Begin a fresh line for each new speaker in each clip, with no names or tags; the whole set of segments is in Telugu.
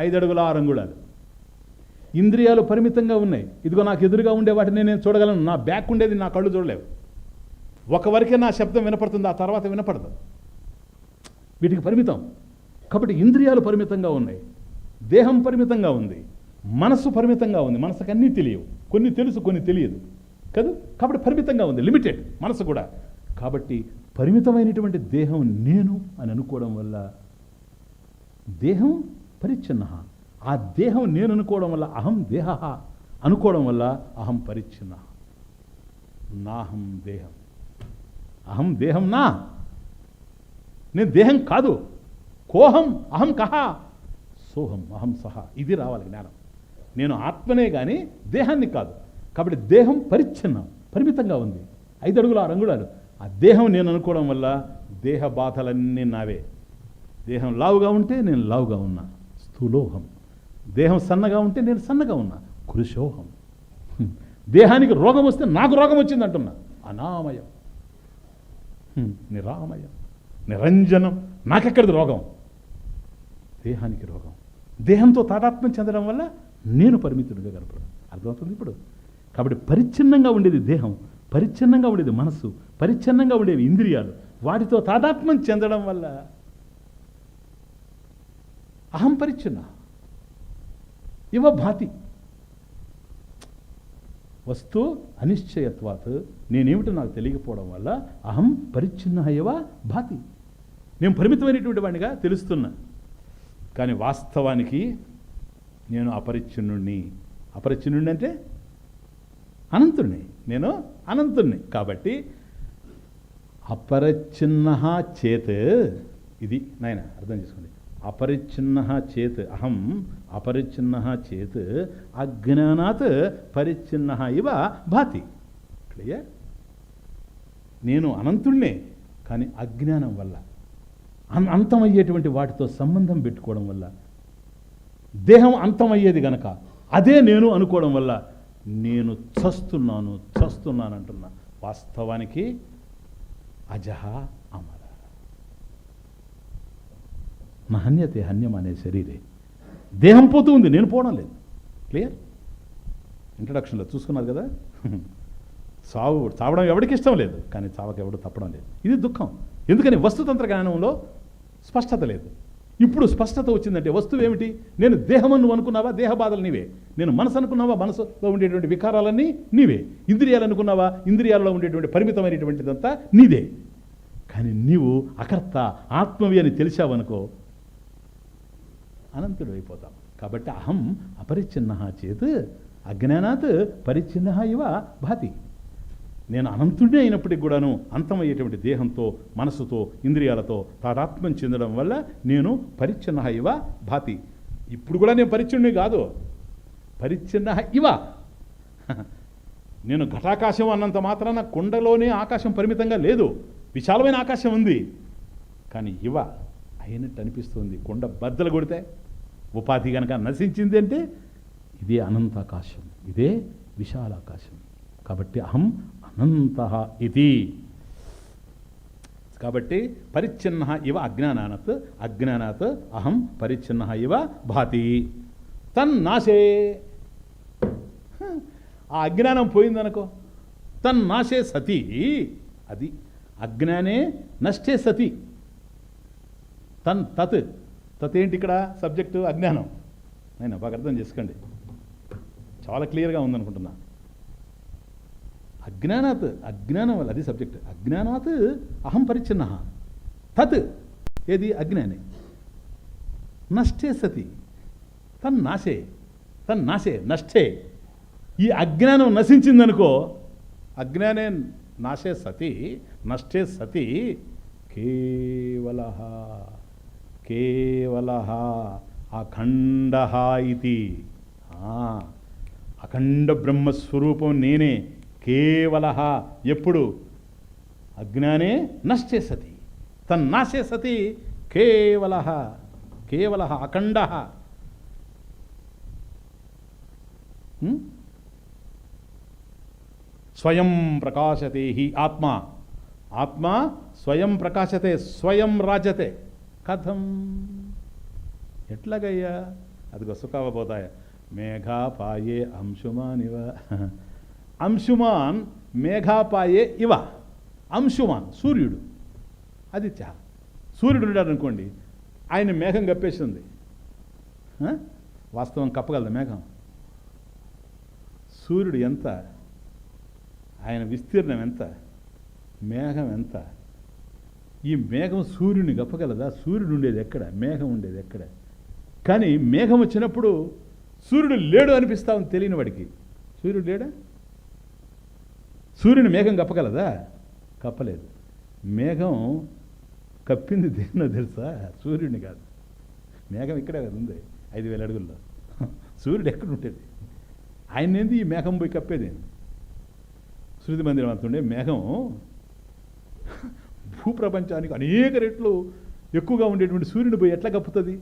ఐదు అడుగుల ఆరు అంగుళాలు ఇంద్రియాలు పరిమితంగా ఉన్నాయి. ఇదిగో నాకు ఎదురుగా ఉండే వాటిని నేను చూడగలను. నా బ్యాక్ ఉండేది నా కళ్ళు చూడలేవు. ఒకవరకే నా శబ్దం వినపడుతుంది ఆ తర్వాత వినపడదు. వీటికి పరిమితం. కాబట్టి ఇంద్రియాలు పరిమితంగా ఉన్నాయి. దేహం పరిమితంగా ఉంది. మనస్సు పరిమితంగా ఉంది. మనసుకు అన్నీ తెలియవు. కొన్ని తెలుసు కొన్ని తెలియదు. కదా? కాబట్టి పరిమితంగా ఉంది. లిమిటెడ్ మనసు కూడా. కాబట్టి పరిమితమైనటువంటి దేహం నేను అని అనుకోవడం వల్ల దేహం పరిచ్ఛిన్న. ఆ దేహం నేను అనుకోవడం వల్ల అహం దేహ. అనుకోవడం వల్ల అహం పరిచ్ఛిన్న. నాహం దేహం. అహం దేహం నా. నేను దేహం కాదు. కోహం అహం కహ. సోహం అహం సహ. ఇది రావాలి జ్ఞానం. నేను ఆత్మనే కానీ దేహాన్ని కాదు. కాబట్టి దేహం పరిచ్ఛిన్నం పరిమితంగా ఉంది. ఐదు అడుగులు ఆరు అంగుళాలు ఆ దేహం నేను అనుకోవడం వల్ల దేహ బాధలన్నీ నావే. దేహం లావుగా ఉంటే నేను లావుగా ఉన్నా. స్థూలోహం దేహం సన్నగా ఉంటే నేను సన్నగా ఉన్నా. కురుశోహం. దేహానికి రోగం వస్తే నాకు రోగం వచ్చింది అంటున్నా. అనామయం. నిరామయం. నిరంజనం. నాకెక్కడిది రోగం? దేహానికి రోగం. దేహంతో తాదాత్మ్యం చెందడం వల్ల నేను పరిమితుడిగా కనపడదు అర్థమవుతుంది ఇప్పుడు? కాబట్టి పరిచ్ఛిన్నంగా ఉండేది దేహం పరిచ్ఛిన్నంగా ఉండేది మనస్సు పరిచ్ఛిన్నంగా ఉండేవి ఇంద్రియాలు వాటితో తాదాత్మ్యం చెందడం వల్ల అహం పరిచ్ఛిన్న. ఇవ భాతి. వస్తు అనిశ్చయత్వాత్. నేనేమిటో నాకు తెలియకపోవడం వల్ల అహం పరిచ్ఛిన్న ఇవ భాతి. నేను పరిమితమైనటువంటి వాడిగా తెలుస్తున్నా. కానీ వాస్తవానికి నేను అపరిచ్ఛిన్నుణ్ణి. అపరిచ్ఛిన్నుణ్ణి అంటే అనంతుణ్ణి. నేను అనంతుణ్ణి. కాబట్టి అపరిచ్ఛిన్న చేత్. ఇది నాయన అర్థం చేసుకోండి. అపరిచ్ఛిన్న చేత్ అహం అపరిచ్ఛిన్న చేత్ అజ్ఞానాత్ పరిచ్ఛిన్న ఇవ భాతి. క్లియర్ నేను అనంతుణ్ణే కానీ అజ్ఞానం వల్ల అంతమయ్యేటువంటి వాటితో సంబంధం పెట్టుకోవడం వల్ల దేహం అంతమయ్యేది గనక అదే నేను అనుకోవడం వల్ల నేను చస్తున్నాను చస్తున్నాను అంటున్నా వాస్తవానికి అజహ అమర హన్యం అనే శరీరే. దేహం పోతూ ఉంది నేను పోవడం లేదు. క్లియర్? ఇంట్రడక్షన్లో చూసుకున్నారు కదా? సావు చావడం ఎవరికి ఇష్టం లేదు కానీ చావక ఎవడు తప్పడం లేదు. ఇది దుఃఖం. ఎందుకని వస్తుతంత్ర జ్ఞానంలో స్పష్టత లేదు. ఇప్పుడు స్పష్టత వచ్చిందంటే వస్తువు ఏమిటి? నేను దేహం నువ్వు అనుకున్నావా? దేహ బాధలు నీవే. నేను మనసు అనుకున్నావా? మనసులో ఉండేటువంటి వికారాలన్నీ నీవే. ఇంద్రియాలు అనుకున్నావా? ఇంద్రియాలలో ఉండేటువంటి పరిమితమైనటువంటిదంతా నీదే. కానీ నీవు అకర్త ఆత్మవి అని తెలిసావనుకో అనంతుడు అయిపోతాం కాబట్టి అహం అపరిచ్ఛిన్న చేత్ అజ్ఞానాత్ పరిచ్ఛిన్న ఇవ భాతి. నేను అనంతుడే అయినప్పటికి కూడాను అంతమయ్యేటువంటి దేహంతో మనసుతో ఇంద్రియాలతో తాదాత్మ్యం చెందడం వల్ల నేను పరిచ్ఛిన్న ఇవ భాతి. ఇప్పుడు కూడా నేను పరిచ్ఛిన్నుని కాదు. పరిచ్ఛిన్న ఇవ. నేను ఘటాకాశం అన్నంత మాత్రాన కుండలోనే ఆకాశం పరిమితంగా లేదు. విశాలమైన ఆకాశం ఉంది. కానీ ఇవ అయినట్టు అనిపిస్తుంది. కొండ బద్దలు కొడితే ఉపాధి కనుక నశించింది అంటే ఇదే అనంతాకాశం ఇదే విశాలాకాశం. కాబట్టి అహం అనంత ఇది. కాబట్టి పరిచ్ఛిన్న ఇవ అజ్ఞానాత్ అజ్ఞానాత్ అహం పరిచ్ఛిన్న ఇవ భాతి. తన్నాశే. ఆ అజ్ఞానం పోయిందనుకో. తన్నాశే సతి. అది అజ్ఞానే నష్టే సతి. తన్ తత్. తత్ ఏంటి ఇక్కడ సబ్జెక్టు అజ్ఞానం? నేను బాగా అర్థం చేసుకోండి. చాలా క్లియర్గా ఉందనుకుంటున్నా. అజ్ఞానాత్ అజ్ఞానం వల్ల అది సబ్జెక్ట్. అజ్ఞానాత్ అహం పరిచ్ఛిన్న. తత్ ఏది? అజ్ఞానే. నష్టే సతి. తన్నాశే. తన్నాశే నష్టే. ఈ అజ్ఞానం నశించిందనుకో అజ్ఞానే నాశే సతి నష్టే సతి కేవల. కేవల అఖండ ఇది. అఖండ బ్రహ్మస్వరూపం నేనే కేవల ఎప్పుడు? అజ్ఞానే నశ్చే సతి తన్నాశే సతి కేవల కేవల అఖండ స్వయం ప్రకాశతే హి ఆత్మ. ఆత్మ స్వయం ప్రకాశతే స్వయం రాజతే. కథం. ఎట్లాగయ్యా? అదిగో సుఖావబోధాయ మేఘాపాయే అంశుమాన్ ఇవ. అంశుమాన్ మేఘాపాయే ఇవ. అంశుమాన్ సూర్యుడు. అది చా. సూర్యుడు ఉన్నాడు అనుకోండి ఆయన మేఘం కప్పేసింది. వాస్తవం కప్పగలదు మేఘం? సూర్యుడు ఎంత? ఆయన విస్తీర్ణం ఎంత? మేఘం ఎంత? ఈ మేఘం సూర్యుని గప్పగలదా సూర్యుడు ఉండేది ఎక్కడ? మేఘం ఉండేది ఎక్కడ? కానీ మేఘం వచ్చినప్పుడు సూర్యుడు లేడు అనిపిస్తా ఉంది తెలియని వాడికి సూర్యుడు లేడా? సూర్యుని మేఘం కప్పగలదా? కప్పలేదు. మేఘం కప్పింది దేన్నో తెలుసా? సూర్యుడిని కాదు. మేఘం ఇక్కడే కదా ఉంది ఐదు వేల అడుగుల్లో. సూర్యుడు ఎక్కడ ఉంటుంది ఆయన ఏంది ఈ మేఘం పోయి కప్పేది? శృతి మందిరం అంతుండే మేఘం. భూప్రపంచానికి అనేక రెట్లు ఎక్కువగా ఉండేటువంటి సూర్యుని పోయి ఎట్లా కప్పుతుంది?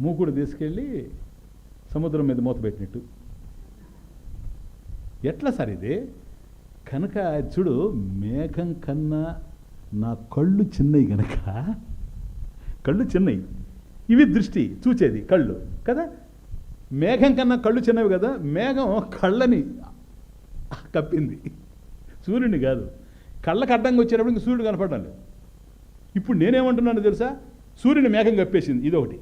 మూకుడు తీసుకెళ్ళి సముద్రం మీద మూత పెట్టినట్టు. ఎట్లా సార్ ఇది? కనుక చూడు మేఘం కన్నా నా కళ్ళు చిన్నవి గనక. కళ్ళు చిన్నవి ఇవి దృష్టి చూచేది కళ్ళు కదా? మేఘం కన్నా కళ్ళు చిన్నవి కదా? మేఘం కళ్ళని కప్పింది. సూర్యుని కాదు. కళ్ళకు అడ్డంగా వచ్చేటప్పుడు ఇంక సూర్యుడు కనపడడం లేదు ఇప్పుడు నేనేమంటున్నాను తెలుసా? సూర్యుని మేఘం కప్పేసింది. ఇదొకటి.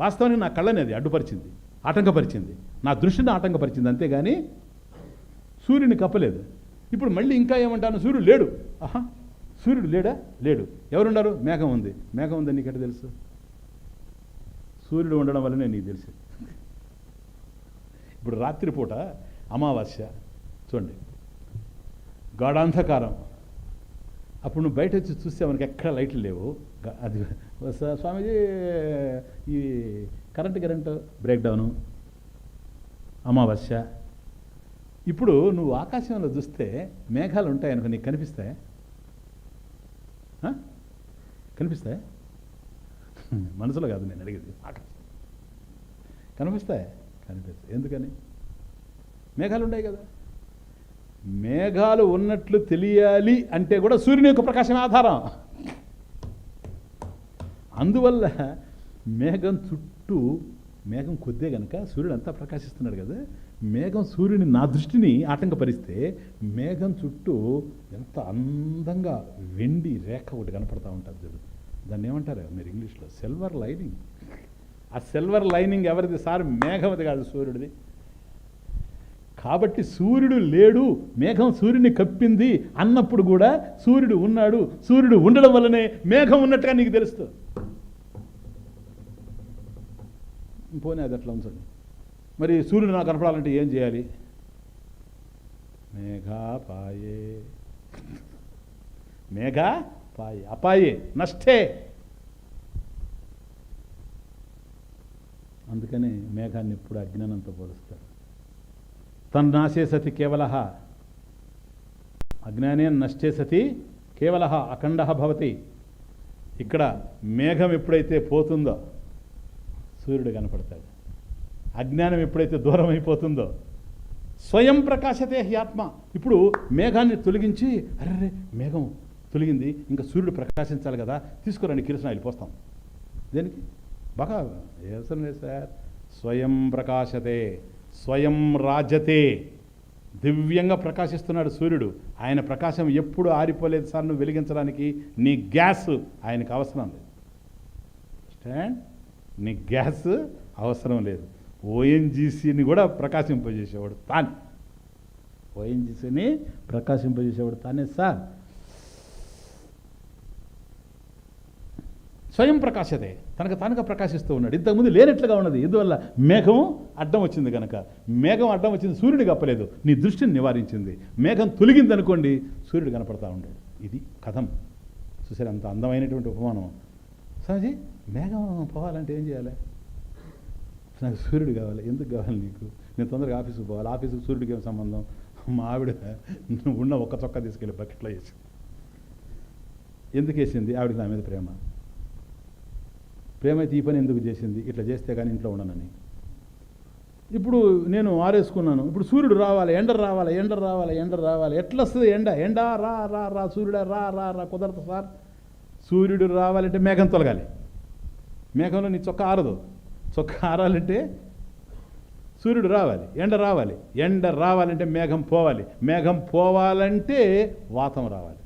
వాస్తవానికి నా కళ్ళని అది అడ్డుపరిచింది ఆటంకపరిచింది. నా దృష్టిని ఆటంకపరిచింది. అంతేగాని సూర్యుని కప్పలేదు. ఇప్పుడు మళ్ళీ ఇంకా ఏమంటాను? సూర్యుడు లేడు. ఆహా సూర్యుడు లేడా? లేడు. ఎవరున్నారు? మేఘం ఉంది. మేఘం ఉందని నీకెట తెలుసు? సూర్యుడు ఉండడం వల్లనే నీకు తెలుసు. ఇప్పుడు రాత్రిపూట అమావాస్య. చూడండి. గాఢాంధకారం. అప్పుడు నువ్వు బయట వచ్చి చూస్తే మనకి ఎక్కడ లైట్లు లేవు. అది స్వామీజీ ఈ కరెంట్ కరెంట్ బ్రేక్ డౌను అమావాస్య. ఇప్పుడు నువ్వు ఆకాశంలో చూస్తే మేఘాలు ఉంటాయి అనుకో నీకు కనిపిస్తాయి? కనిపిస్తాయి? మనసులో కాదు నేను అడిగేది ఆకాశం కనిపిస్తాయి? కనిపిస్తాయి. ఎందుకని? మేఘాలు ఉన్నాయి కదా. మేఘాలు ఉన్నట్లు తెలియాలి అంటే కూడా సూర్యుని యొక్క ప్రకాశం ఆధారం. అందువల్ల మేఘం చుట్టూ మేఘం కొద్దే గనక సూర్యుడు అంతా ప్రకాశిస్తున్నాడు కదా మేఘం సూర్యుని నా దృష్టిని ఆటంకపరిస్తే మేఘం చుట్టూ ఎంత అందంగా వెండి రేఖ ఒకటి కనపడతా ఉంటుంది చూడు. దాన్ని ఏమంటారు మీరు ఇంగ్లీష్లో? Silver lining. ఆ సిల్వర్ లైనింగ్ ఎవరిది సార్? మేఘమది కాదు సూర్యుడిది. కాబట్టి సూర్యుడు లేడు మేఘం సూర్యుని కప్పింది అన్నప్పుడు కూడా సూర్యుడు ఉన్నాడు. సూర్యుడు ఉండడం వల్లనే మేఘం ఉన్నట్టుగా నీకు తెలుస్తుంది. పోనీ అది అట్లా ఉంచండి. మరి సూర్యుడు నాకు కనపడాలంటే ఏం చేయాలి? మేఘాపాయే. మేఘా పాయే అపాయే. నష్టే. అందుకని మేఘాన్ని ఎప్పుడు అజ్ఞానంతో పోలుస్తారు. తన్నాశే సతి కేవల. అజ్ఞానే నష్టే సతి కేవల అఖండ భవతి. ఇక్కడ మేఘం ఎప్పుడైతే పోతుందో సూర్యుడు కనపడతాడు. అజ్ఞానం ఎప్పుడైతే దూరం అయిపోతుందో స్వయం ప్రకాశతే హి ఆత్మ. ఇప్పుడు మేఘాన్ని తొలగించి అరే మేఘం తొలగింది ఇంకా సూర్యుడు ప్రకాశించాలి కదా తీసుకురండి కిరసనాయిలు పోస్తాం. దేనికి? బాగా అవసరం లేదు సార్? స్వయం ప్రకాశతే. స్వయం రాజతే. దివ్యంగా ప్రకాశిస్తున్నాడు సూర్యుడు. ఆయన ప్రకాశం ఎప్పుడు ఆరిపోలేదు సార్ నువ్వు వెలిగించడానికి. నీ గ్యాస్ ఆయనకు అవసరం లేదు. స్టాండ్ నీ గ్యాస్ అవసరం లేదు. ఓఎన్జీసీని కూడా ప్రకాశింపజేసేవాడు తాను. ఓఎన్జీసీని ప్రకాశింపజేసేవాడు తానే సార్. స్వయం ప్రకాశతే. తనకు తానుగా ప్రకాశిస్తూ ఉన్నాడు. ఇంతకుముందు లేనట్లుగా ఉన్నది. ఇందువల్ల మేఘం అడ్డం వచ్చింది కనుక మేఘం అడ్డం వచ్చింది సూర్యుడు కప్పలేదు. నీ దృష్టిని నివారించింది. మేఘం తొలగింది అనుకోండి సూర్యుడు కనపడతా ఉన్నాడు ఇది కథం. చూసారు? అంత అందమైనటువంటి ఉపమానం. స్వామిజీ మేఘం పోవాలంటే ఏం చేయాలి? నాకు సూర్యుడు కావాలి. ఎందుకు కావాలి నీకు? నేను తొందరగా ఆఫీసుకు పోవాలి. ఆఫీసుకు సూర్యుడికి ఏం సంబంధం? మా ఆవిడ ఉన్న ఒక్క చొక్క తీసుకెళ్ళి బకెట్లో వేసి ఎందుకు వేసింది? ఆవిడకి నా మీద ప్రేమ. ప్రేమ అయితే ఈ పని ఎందుకు చేసింది? ఇట్లా చేస్తే కానీ ఇంట్లో ఉండనని. ఇప్పుడు నేను ఆరేసుకున్నాను. ఇప్పుడు సూర్యుడు రావాలి ఎండ రావాలి ఎండ రావాలి ఎండ రావాలి. ఎట్లా వస్తుంది ఎండ? ఎండ రా రా రా సూర్యుడా రా రా రా కుదరదు సార్. సూర్యుడు రావాలంటే మేఘం తొలగాలి. మేఘంలో నీ చొక్క ఆరదు. చొక్క ఆరాలంటే సూర్యుడు రావాలి ఎండ రావాలి. ఎండ రావాలంటే మేఘం పోవాలి. మేఘం పోవాలంటే వాతం రావాలి.